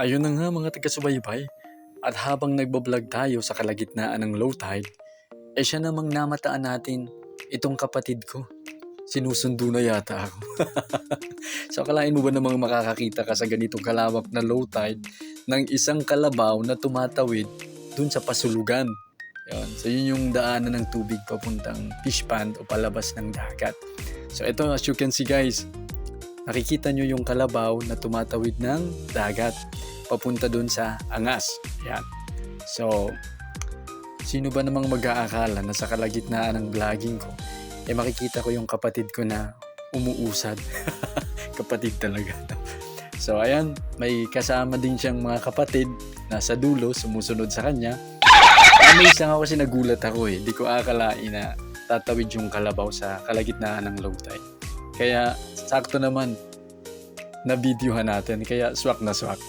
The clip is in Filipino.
Ayun na nga mga taga-subaybay. At habang nagbablog tayo sa kalagitnaan ng low tide, eh siya namang namataan natin itong kapatid ko. Sinusundo na yata ako. so kalain mo ba namang makakakita ka sa ganitong kalawak na low tide ng isang kalabaw na tumatawid dun sa pasulugan. Yun. So yun yung daanan ng tubig papuntang fish pond o palabas ng dagat. So ito as you can see guys, nakikita nyo yung kalabaw na tumatawid ng dagat papunta dun sa angas. Yan. So, sino ba namang mag-aakala na sa kalagitnaan ng vlogging ko, eh makikita ko yung kapatid ko na umuusad. kapatid talaga. So, ayan, may kasama din siyang mga kapatid nasa dulo, sumusunod sa kanya. Amazing ako kasi nagulat ako eh. Di ko akalain na tatawid yung kalabaw sa kalagitnaan ng low tide. Kaya, sakto naman, na videohan natin. Kaya, swak na swak.